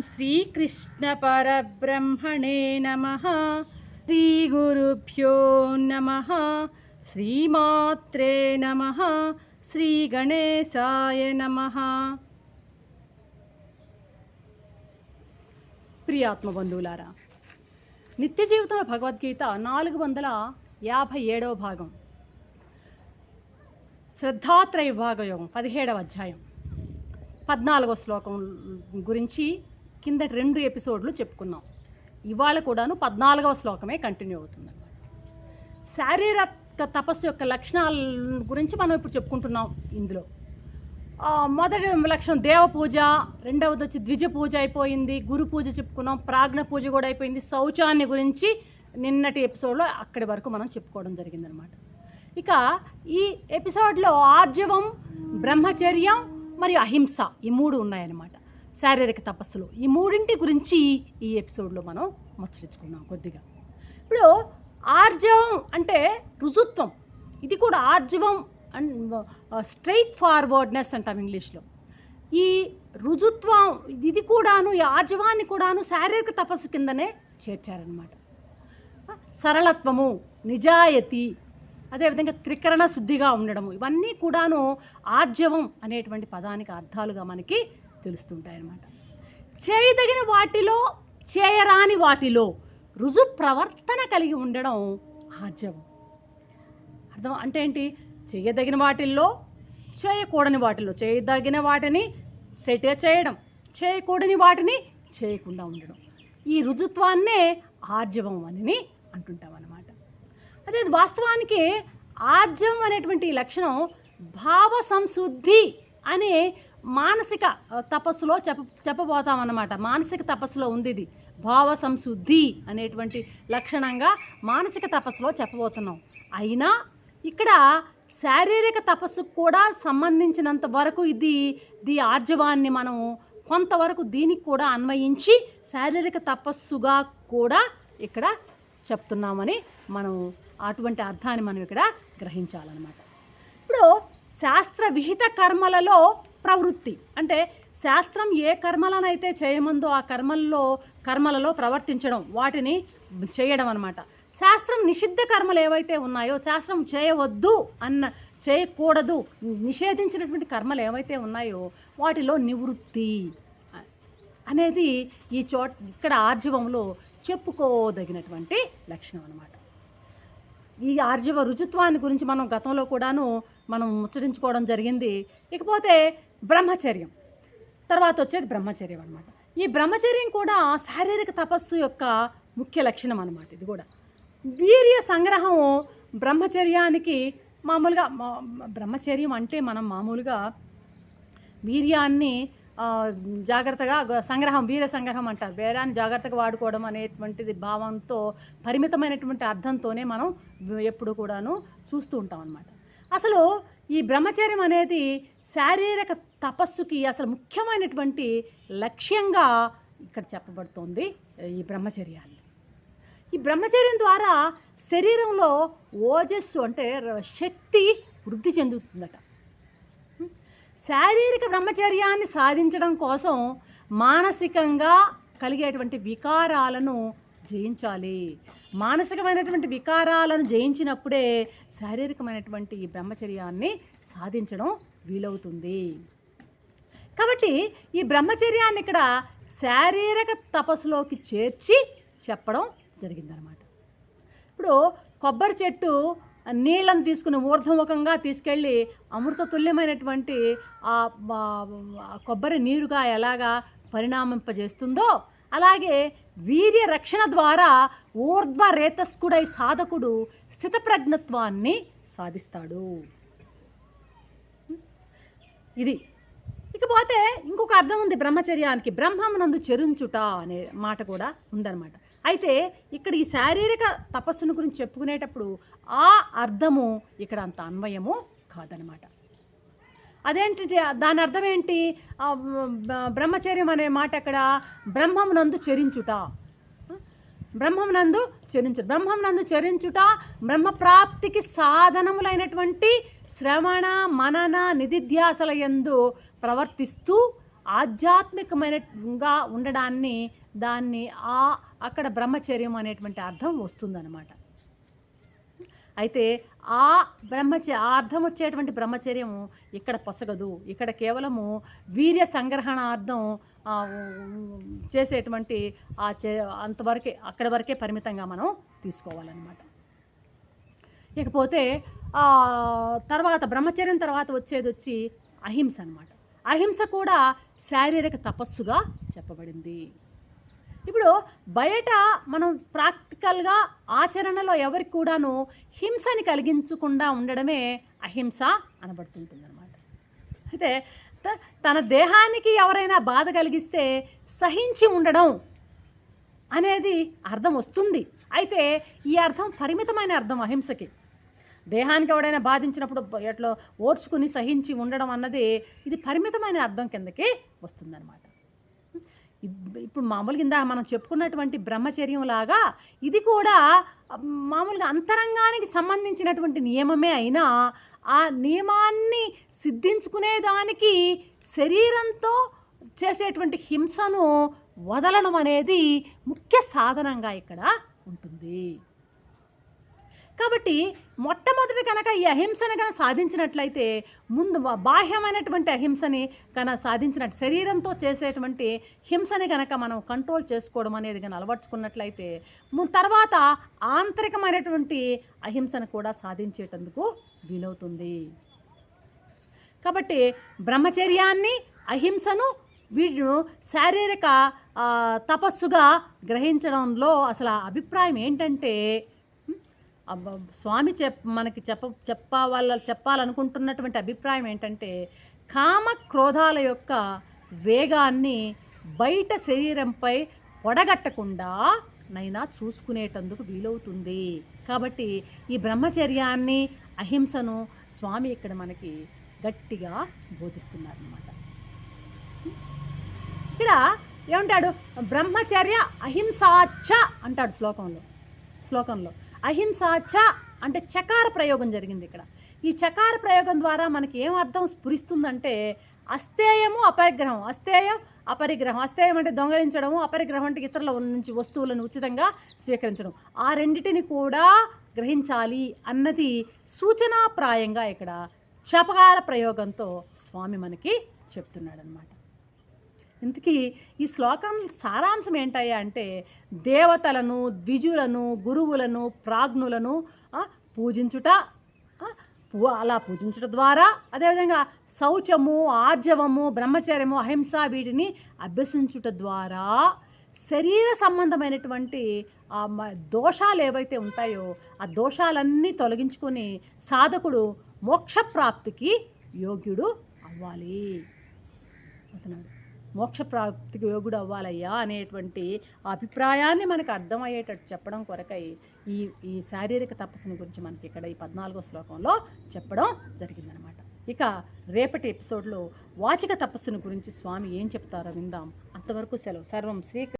శ్రీకృష్ణపరబ్రహ్మణే నమ. శ్రీగురుభ్యో నమ. శ్రీమాత్రే నమ. శ్రీగణేశాయ నమ. ప్రియాత్మ బంధువులారా నిత్య జీవితంలో భగవద్గీత నాలుగు వందల యాభై ఏడవ భాగం. శ్రద్ధాత్రయ విభాగయోగం పదిహేడవ అధ్యాయం. పద్నాలుగో శ్లోకం గురించి కిందటి రెండు ఎపిసోడ్లు చెప్పుకున్నాం. ఇవాళ కూడాను పద్నాలుగవ శ్లోకమే కంటిన్యూ అవుతుంది. శారీరక తపస్సు యొక్క లక్షణాల గురించి మనం ఇప్పుడు చెప్పుకుంటున్నాం ఇందులో. మొదటి లక్షణం దేవ పూజ రెండవది వచ్చి ద్విజ పూజ అయిపోయింది గురు పూజ చెప్పుకున్నాం ప్రాజ్ఞ పూజ కూడా అయిపోయింది శౌచాన్ని గురించి నిన్నటి ఎపిసోడ్లో అక్కడి వరకు మనం చెప్పుకోవడం జరిగిందనమాట ఇక ఈ ఎపిసోడ్లో ఆర్జవం బ్రహ్మచర్యం మరియు అహింస ఈ మూడు ఉన్నాయన్నమాట. శారీరక తపస్సులు. ఈ మూడింటి గురించి ఈ ఎపిసోడ్లో మనం ముచ్చరించుకుందాం కొద్దిగా. ఇప్పుడు ఆర్జవం అంటే రుజుత్వం. ఇది కూడా ఆర్జవం అండ్ స్ట్రైట్ ఫార్వర్డ్నెస్ అంటాం ఇంగ్లీష్లో. ఈ రుజుత్వం ఇది కూడాను ఈ ఆర్జవాన్ని కూడాను శారీరక తపస్సు కిందనే చేర్చారనమాట సరళత్వము నిజాయతీ అదేవిధంగా త్రికరణ శుద్ధిగా ఉండడము ఇవన్నీ కూడాను ఆర్జవం అనేటువంటి పదానికి అర్థాలుగా మనకి తెలుస్తుంటాయన్నమాట. చేయదగిన వాటిలో చేయరాని వాటిలో రుజు ప్రవర్తన కలిగి ఉండడం ఆర్జవం. అర్థం అంటే ఏంటి? చేయదగిన వాటిల్లో చేయకూడని వాటిల్లో. చేయదగిన వాటిని స్ట్రైట్గా చేయడం చేయకూడని వాటిని చేయకుండా ఉండడం. ఈ రుజుత్వాన్నే ఆర్జవం అని అంటుంటాం అన్నమాట అదే వాస్తవానికి ఆర్జవం అనేటువంటి లక్షణం భావ సంశుద్ధి అనే మానసిక తపస్సులో చెప్ప చెప్పబోతాం అన్నమాట మానసిక తపస్సులో ఉంది ఇది భావ సంశుద్ధి అనేటువంటి లక్షణంగా మానసిక తపస్సులో చెప్పబోతున్నాం. అయినా ఇక్కడ శారీరక తపస్సుకు కూడా సంబంధించినంత వరకు ఇది ది ఆర్జవాన్ని మనం కొంతవరకు దీనికి కూడా అన్వయించి శారీరక తపస్సుగా కూడా ఇక్కడ చెప్తున్నామని మనం అటువంటి అర్థాన్ని మనం ఇక్కడ గ్రహించాలన్నమాట. ఇప్పుడు శాస్త్ర విహిత కర్మలలో ప్రవృత్తి. అంటే శాస్త్రం ఏ కర్మలనైతే చేయమందో ఆ కర్మల్లో కర్మలలో ప్రవర్తించడం వాటిని చేయడం అనమాట శాస్త్రం నిషిద్ధ కర్మలు ఏవైతే ఉన్నాయో శాస్త్రం చేయవద్దు అన్న చేయకూడదు నిషేధించినటువంటి కర్మలు ఏవైతే ఉన్నాయో వాటిలో నివృత్తి. అనేది ఈ చోట ఇక్కడ ఆర్జవంలో చెప్పుకోదగినటువంటి లక్షణం అనమాట ఈ ఆర్జవ రుజుత్వాన్ని గురించి మనం గతంలో కూడాను మనం ముచ్చరించుకోవడం జరిగింది. ఇకపోతే బ్రహ్మచర్యం. తర్వాత వచ్చేది బ్రహ్మచర్యం అనమాట ఈ బ్రహ్మచర్యం కూడా శారీరక తపస్సు యొక్క ముఖ్య లక్షణం అనమాట ఇది కూడా. వీర్య సంగ్రహం బ్రహ్మచర్యానికి మామూలుగా బ్రహ్మచర్యం అంటే మనం మామూలుగా వీర్యాన్ని జాగ్రత్తగా సంగ్రహం వీర సంగ్రహం అంటారు. వీరాన్ని జాగ్రత్తగా వాడుకోవడం అనేటువంటిది భావంతో పరిమితమైనటువంటి అర్థంతోనే మనం ఎప్పుడు కూడాను చూస్తూ ఉంటాం అనమాట అసలు ఈ బ్రహ్మచర్యం అనేది శారీరక తపస్సుకి అసలు ముఖ్యమైనటువంటి లక్ష్యంగా ఇక్కడ చెప్పబడుతోంది ఈ బ్రహ్మచర్యాన్ని. ఈ బ్రహ్మచర్యం ద్వారా శరీరంలో ఓజస్సు అంటే శక్తి వృద్ధి చెందుతుందట. శారీరక బ్రహ్మచర్యాన్ని సాధించడం కోసం మానసికంగా కలిగేటువంటి వికారాలను జయించాలి. మానసికమైనటువంటి వికారాలను జయించినప్పుడే శారీరకమైనటువంటి ఈ బ్రహ్మచర్యాన్ని సాధించడం వీలవుతుంది. కాబట్టి ఈ బ్రహ్మచర్యాన్ని ఇక్కడ శారీరక తపస్సులోకి చేర్చి చెప్పడం జరిగిందనమాట ఇప్పుడు కొబ్బరి చెట్టు నీళ్ళను తీసుకుని ఊర్ధముఖంగా తీసుకెళ్ళి అమృత తుల్యమైనటువంటి ఆ కొబ్బరి నీరుగా ఎలాగా పరిణామింపజేస్తుందో అలాగే వీర్య రక్షణ ద్వారా ఊర్ధ్వ రేతస్కుడై సాధకుడు స్థితప్రజ్ఞత్వాన్ని సాధిస్తాడు. ఇది. ఇకపోతే ఇంకొక అర్థం ఉంది బ్రహ్మచర్యానికి. బ్రహ్మమునందు చెరుంచుట అనే మాట కూడా ఉందన్నమాట. అయితే ఇక్కడ ఈ శారీరక తపస్సును గురించి చెప్పుకునేటప్పుడు ఆ అర్థము ఇక్కడ అంత అన్వయము కాదనమాట అదేంటి దాని అర్థం ఏంటి? బ్రహ్మచర్యం అనే మాట అక్కడ బ్రహ్మమునందు చరించుట. బ్రహ్మం నందు చరించు బ్రహ్మం నందు చరించుట బ్రహ్మప్రాప్తికి సాధనములైనటువంటి శ్రవణ మనన నిధిధ్యాసల యందు ప్రవర్తిస్తూ ఆధ్యాత్మికమైనగా ఉండడాన్ని దాన్ని ఆ అక్కడ బ్రహ్మచర్యం అనేటువంటి అర్థం వస్తుందన్నమాట. అయితే ఆ బ్రహ్మచ ఆ అర్థం వచ్చేటువంటి బ్రహ్మచర్యము ఇక్కడ పొసగదు. ఇక్కడ కేవలము వీర్య సంగ్రహణ అర్థం చేసేటువంటి ఆ చే అంతవరకే అక్కడి వరకే పరిమితంగా మనం తీసుకోవాలన్నమాట. ఇకపోతే తర్వాత బ్రహ్మచర్యం తర్వాత వచ్చేది వచ్చి అహింస అనమాట అహింస కూడా శారీరక తపస్సుగా చెప్పబడింది. ఇప్పుడు బయట మనం ప్రాక్టికల్గా ఆచరణలో ఎవరికి కూడాను హింసని కలిగించకుండా ఉండడమే అహింస అనబడుతుంటుంది అనమాట అయితే త- తన దేహానికి ఎవరైనా బాధ కలిగిస్తే సహించి ఉండడం అనేది అర్థం వస్తుంది. అయితే ఈ అర్థం పరిమితమైన అర్థం అహింసకి. దేహానికి ఎవడైనా బాధించినప్పుడు ఎట్లా ఓర్చుకుని సహించి ఉండడం అన్నది ఇది పరిమితమైన అర్థం కిందకి వస్తుందన్నమాట. ఇప్పుడు మామూలుగా ఇందా మనం చెప్పుకున్నటువంటి బ్రహ్మచర్యం లాగా ఇది కూడా మామూలుగా అంతరంగానికి సంబంధించినటువంటి నియమమే అయినా ఆ నియమాన్ని సిద్ధించుకునేదానికి శరీరంతో చేసేటువంటి హింసను వదలడం అనేది ముఖ్య సాధనంగా ఇక్కడ ఉంటుంది. కాబట్టి మొట్టమొదటి కనుక ఈ అహింసను కనుక సాధించినట్లయితే ముందు బాహ్యమైనటువంటి అహింసని కనుక సాధించినట్టు శరీరంతో చేసేటువంటి హింసని కనుక మనం కంట్రోల్ చేసుకోవడం అనేది కనుక అలవర్చుకున్నట్లయితే తర్వాత ఆంతరికమైనటువంటి అహింసను కూడా సాధించేటందుకు వీలవుతుంది. కాబట్టి బ్రహ్మచర్యాన్ని అహింసను వీటిను శారీరక తపస్సుగా గ్రహించడంలో అసలు అభిప్రాయం ఏంటంటే స్వామి చెప్ మనకి చెప్ప చెప్పాల చెప్పాలనుకుంటున్నటువంటి అభిప్రాయం ఏంటంటే కామ క్రోధాల యొక్క వేగాన్ని బయట శరీరంపై పొడగట్టకుండా నైనా చూసుకునేటందుకు వీలవుతుంది. కాబట్టి ఈ బ్రహ్మచర్యాన్ని అహింసను స్వామి ఇక్కడ మనకి గట్టిగా బోధిస్తున్నారన్నమాట. ఇక్కడ ఏమంటాడు? బ్రహ్మచర్య అహింసాచ అంటాడు శ్లోకంలో. శ్లోకంలో. అహింసాచ అంటే చకార ప్రయోగం జరిగింది ఇక్కడ. ఈ చకార ప్రయోగం ద్వారా మనకి ఏం అర్థం స్ఫురిస్తుందంటే అస్తేయము అపరిగ్రహం. అస్తేయం అపరిగ్రహం. అస్తేయం అంటే దొంగలించడము అపరిగ్రహం అంటే ఇతరుల నుంచి వస్తువులను ఉచితంగా స్వీకరించడం. ఆ రెండింటిని కూడా గ్రహించాలి అన్నది సూచనాప్రాయంగా ఇక్కడ చపకార ప్రయోగంతో స్వామి మనకి చెప్తున్నాడు అనమాట ఇంతకీ ఈ శ్లోకం సారాంశం ఏంటయ్యా అంటే దేవతలను ద్విజులను గురువులను ప్రాజ్ఞులను పూజించుట పూ- అలా పూజించుట ద్వారా అదేవిధంగా శౌచము ఆర్జవము బ్రహ్మచర్యము అహింస వీటిని అభ్యసించుట ద్వారా శరీర సంబంధమైనటువంటి ఆ దోషాలు ఏవైతే ఉంటాయో ఆ దోషాలన్నీ తొలగించుకొని సాధకుడు మోక్షప్రాప్తికి యోగ్యుడు అవ్వాలి. అవుతున్నాడు మోక్షప్రాప్తికి యోగుడు అవ్వాలయ్యా అనేటువంటి అభిప్రాయాన్ని మనకు అర్థమయ్యేటట్టు చెప్పడం కొరకై ఈ ఈ శారీరక తపస్సుని గురించి మనకి ఇక్కడ ఈ పద్నాలుగో శ్లోకంలో చెప్పడం జరిగిందనమాట ఇక రేపటి ఎపిసోడ్లో వాచిక తపస్సుని గురించి స్వామి ఏం చెప్తారో విందాం. అంతవరకు సెలవు. సర్వం శ్రీ